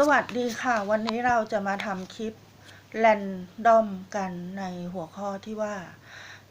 สวัสดีค่ะ วันนี้เราจะมาทำคลิปแรนดอมกันในหัวข้อที่ว่า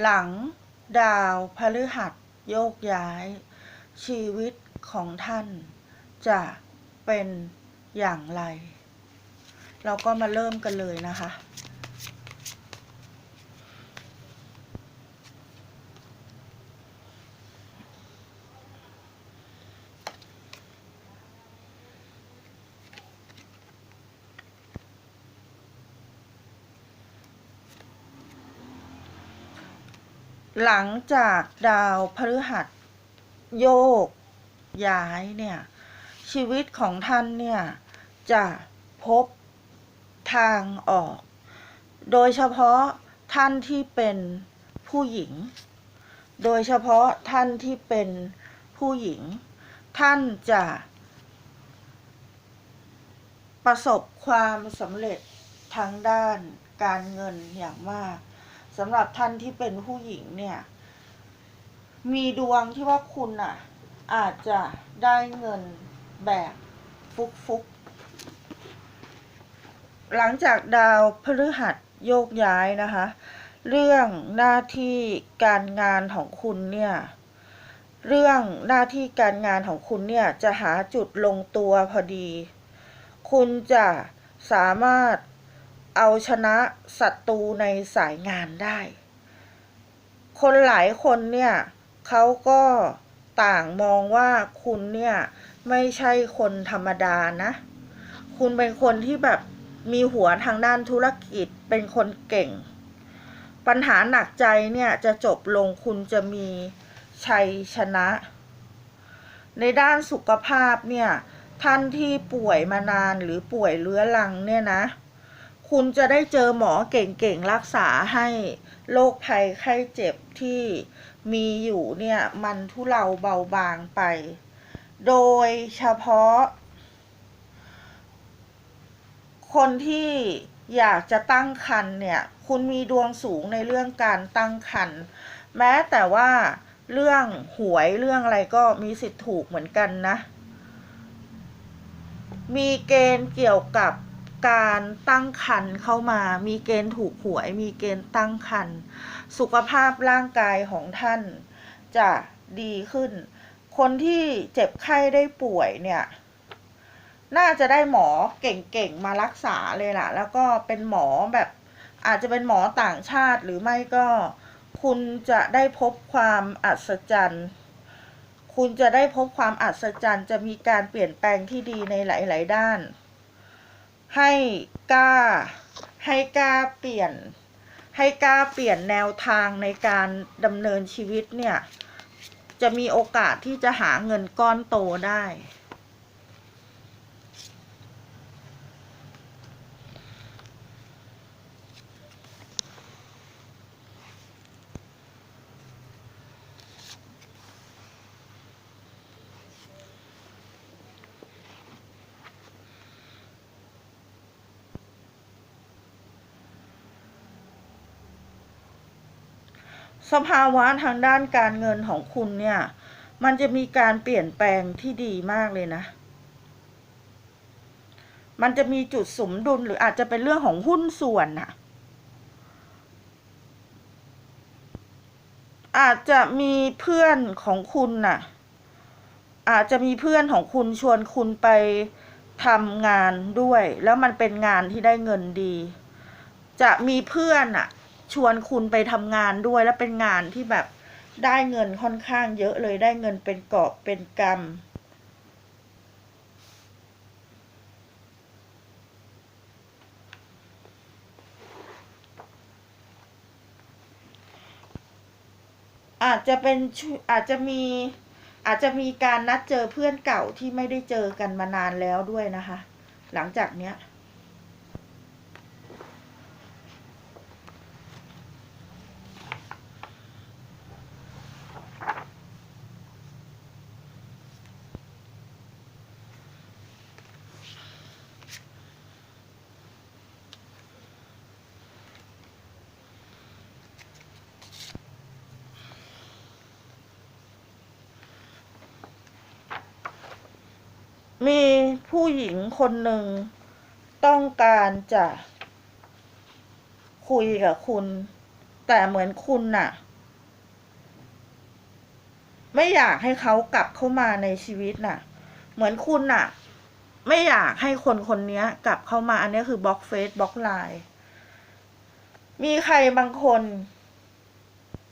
หลังดาวพฤหัสโยกย้าย ชีวิตของท่านจะเป็นอย่างไร เราก็มาเริ่มกันเลยนะคะ หลังจากดาวพฤหัสโยกย้ายเนี่ย ชีวิตของท่านเนี่ย จะพบทางออก โดยเฉพาะท่านที่เป็นผู้หญิง โดยเฉพาะท่านที่เป็นผู้หญิง ท่านจะ ประสบความสำเร็จทางด้านการเงินอย่างมาก สำหรับท่านที่เป็นผู้หญิงเนี่ย มีดวงที่ว่าคุณอะ อาจจะได้เงินแบบฟุกฟุกๆหลังจากดาวพฤหัสโยกย้ายนะคะ เรื่องหน้าที่การงานของคุณเนี่ยเรื่องหน้าที่การงานของคุณเนี่ยจะหาจุดลงตัวพอดี คุณจะสามารถ เอาชนะศัตรูในสายงานได้ คนหลายคนเนี่ยเขาก็ต่างมองว่าคุณเนี่ยไม่ใช่คนธรรมดานะ คุณเป็นคนที่แบบมีหัวทางด้านธุรกิจเป็นคนเก่ง ปัญหาหนักใจเนี่ยจะจบลงคุณจะมีชัยชนะ ในด้านสุขภาพเนี่ยท่านที่ป่วยมานานหรือป่วยเรื้อรังเนี่ยนะ คุณจะได้เจอหมอเก่งๆ รักษาให้โรคภัยไข้เจ็บที่มีอยู่เนี่ย มันทุเลาเบาบางไป โดยเฉพาะ คนที่อยากจะตั้งครรภ์เนี่ย คุณมีดวงสูงในเรื่องการตั้งครรภ์แม้แต่ว่าเรื่องหวยเรื่องอะไรก็มีสิทธิ์ถูกเหมือนกันนะ มีเกณฑ์เกี่ยวกับ การตั้งครรภ์เข้ามา มีเกณฑ์ถูกหวย มีเกณฑ์ตั้งครรภ์สุขภาพร่างกายของท่านจะดีขึ้น คนที่เจ็บไข้ได้ป่วยเนี่ย น่าจะได้หมอเก่งๆมารักษาเลยล่ะ แล้วก็เป็นหมอแบบอาจจะเป็นหมอต่างชาติหรือไม่ก็คุณจะได้พบความอัศจรรย์ คุณจะได้พบความอัศจรรย์ จะมีการเปลี่ยนแปลงที่ดีในหลาย ๆ ด้าน ให้กล้า ให้กล้าเปลี่ยน ให้กล้าเปลี่ยนแนวทางในการดำเนินชีวิตเนี่ย จะมีโอกาสที่จะหาเงินก้อนโตได้ สภาวะทางด้านการเงินของคุณเนี่ย มันจะมีการเปลี่ยนแปลงที่ดีมากเลยนะ มันจะมีจุดสมดุลหรืออาจจะเป็นเรื่องของหุ้นส่วนน่ะอาจจะมีเพื่อนของคุณน่ะ อาจจะมีเพื่อนของคุณชวนคุณไปทำงานด้วย แล้วมันเป็นงานที่ได้เงินดี จะมีเพื่อนอะ ชวนคุณไปทำงานด้วยแล้วเป็นงานที่แบบได้เงินค่อนข้างเยอะเลยได้เงินเป็นกอบเป็นกำอาจจะเป็นอาจจะมีอาจจะมีการนัดเจอเพื่อนเก่าที่ไม่ได้เจอกันมานานแล้วด้วยนะคะ หลังจากเนี้ย มีผู้หญิงคนหนึ่งต้องการจะคุยกับคุณ แต่เหมือนคุณน่ะ ไม่อยากให้เขากลับเข้ามาในชีวิตน่ะ เหมือนคุณน่ะ ไม่อยากให้คนคนนี้กลับเข้ามาอันนี้คือบล็อกเฟซบล็อกไลน์มีใครบางคน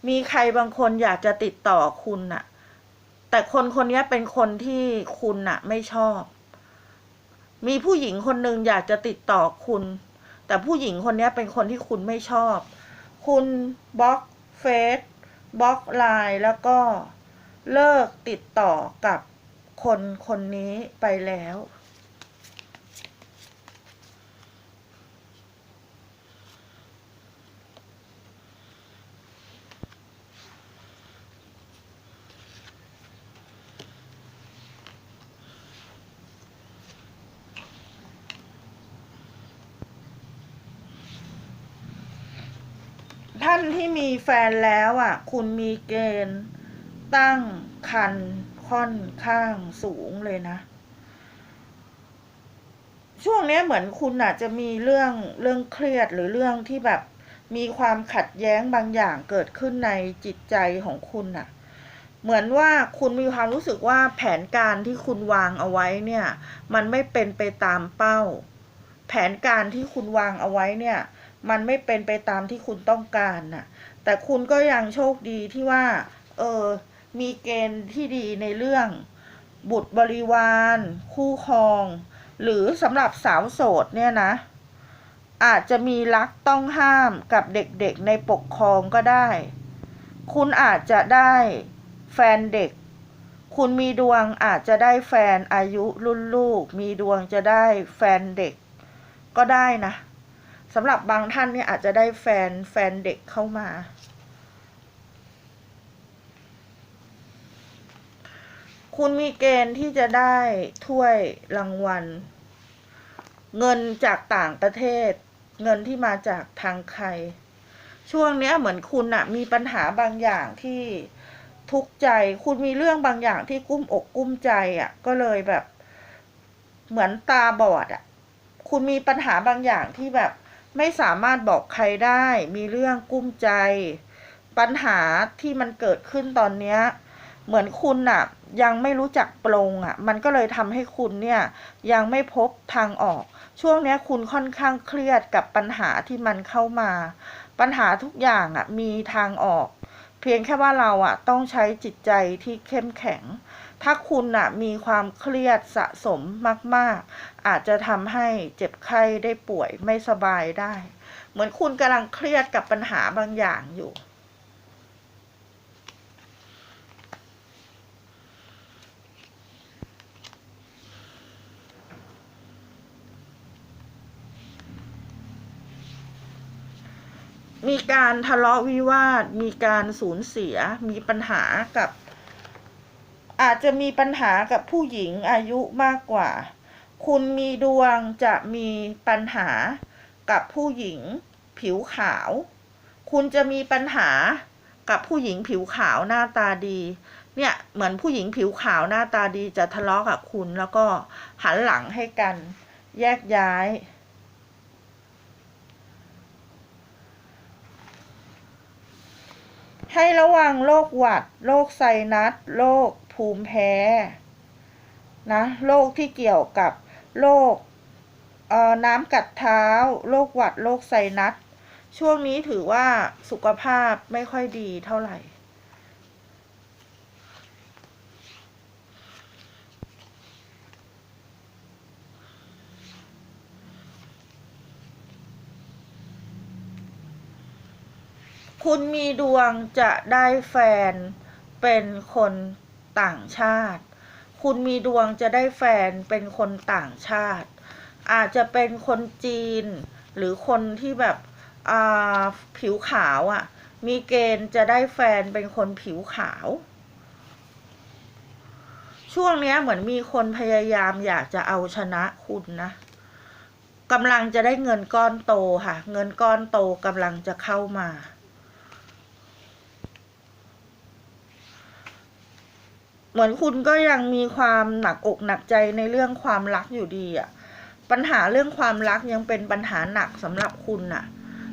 มีใครบางคนอยากจะติดต่อคุณน่ะ แต่คนคนนี้เป็นคนที่คุณน่ะไม่ชอบ มีผู้หญิงคนหนึ่งอยากจะติดต่อคุณ แต่ผู้หญิงคนนี้เป็นคนที่คุณไม่ชอบ คุณบล็อกเฟซบล็อกไลน์แล้วก็เลิกติดต่อกับคนคนนี้ไปแล้วานที่มีแฟนแล้วอะ คุณมีเกณฑ์ตั้งคันค่อนข้างสูงเลยนะ ช่วงนี้เหมือนคุณอาจจะมีเรื่องเรื่องเครียดหรือเรื่องที่แบบมีความขัดแย้งบางอย่างเกิดขึ้นในจิตใจของคุณน่ะ เหมือนว่าคุณมีความรู้สึกว่าแผนการที่คุณวางเอาไว้เนี่ย มันไม่เป็นไปตามเป้า แผนการที่คุณวางเอาไว้เนี่ย มันไม่เป็นไปตามที่คุณต้องการน่ะ แต่คุณก็ยังโชคดีที่ว่า เออ มีเกณฑ์ที่ดีในเรื่อง บุตรบริวาร คู่ครอง หรือสำหรับสาวโสดเนี่ยนะ อาจจะมีรักต้องห้ามกับเด็กๆในปกครองก็ได้ คุณอาจจะได้แฟนเด็ก คุณมีดวงอาจจะได้แฟนอายุรุ่นลูก มีดวงจะได้แฟนเด็ก ก็ได้นะ สำหรับบางท่านเนี่ยอาจจะได้แฟนแฟนเด็กเข้ามา คุณมีเกณฑ์ที่จะได้ถ้วยรางวัล เงินจากต่างประเทศ เงินที่มาจากทางใคร ช่วงเนี้ยเหมือนคุณอะมีปัญหาบางอย่างที่ทุกข์ใจ คุณมีเรื่องบางอย่างที่กุ้มอกกุ้มใจอะก็เลยแบบ เหมือนตาบอดอะคุณมีปัญหาบางอย่างที่แบบ ไม่สามารถบอกใครได้ มีเรื่องกุ้มใจ ปัญหาที่มันเกิดขึ้นตอนเนี้ยเหมือนคุณน่ะยังไม่รู้จักปลงอะมันก็เลยทำให้คุณเนี่ยยังไม่พบทางออก ช่วงนี้คุณค่อนข้างเครียดกับปัญหาที่มันเข้ามา ปัญหาทุกอย่างอะมีทางออก เพียงแค่ว่าเราอะต้องใช้จิตใจที่เข้มแข็ง ถ้าคุณอะมีความเครียดสะสมมาก ๆ อาจจะทำให้เจ็บไข้ได้ป่วยไม่สบายได้ เหมือนคุณกำลังเครียดกับปัญหาบางอย่างอยู่ มีการทะเลาะวิวาท มีการสูญเสีย มีปัญหากับ อาจจะมีปัญหากับผู้หญิงอายุมากกว่า คุณมีดวงจะมีปัญหากับผู้หญิงผิวขาว คุณจะมีปัญหากับผู้หญิงผิวขาวหน้าตาดี เนี่ยเหมือนผู้หญิงผิวขาวหน้าตาดีจะทะเลาะกับคุณแล้วก็หันหลังให้กัน แยกย้าย ให้ระวังโรคหวัด โรคไซนัส โรคภูมิแพ้ นะ โรคที่เกี่ยวกับโรคน้ำกัดเท้า โรคหวัด โรคไซนัส ช่วงนี้ถือว่าสุขภาพไม่ค่อยดีเท่าไหร่ คุณมีดวงจะได้แฟนเป็นคนต่างชาติ คุณมีดวงจะได้แฟนเป็นคนต่างชาติ อาจจะเป็นคนจีน หรือคนที่แบบอ่าผิวขาวอะ่ะ มีเกณฑ์จะได้แฟนเป็นคนผิวขาว ช่วงนี้เหมือนมีคนพยายามอยากจะเอาชนะคุณนะกำลังจะได้เงินก้อนโตค่ะ เงินก้อนโตกำลังจะเข้ามา เห มือนมือนคุณก็ยังมีความหนักอกหนักใจในเรื่องความรักอยู่ดีอะปัญหาเรื่องความรักยังเป็นปัญหาหนักสำหรับคุณน่ะ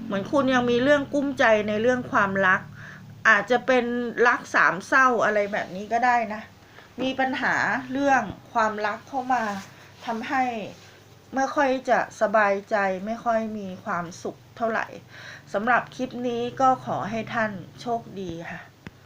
เหมือนคุณยังมีเรื่องกุ้มใจในเรื่องความรัก อาจจะเป็นรักสามเศร้าอะไรแบบนี้ก็ได้นะ มีปัญหาเรื่องความรักเข้ามาทำให้ไม่ค่อยจะสบายใจไม่ค่อยมีความสุขเท่าไหร่สำหรับคลิปนี้ก็ขอให้ท่านโชคดีค่ะ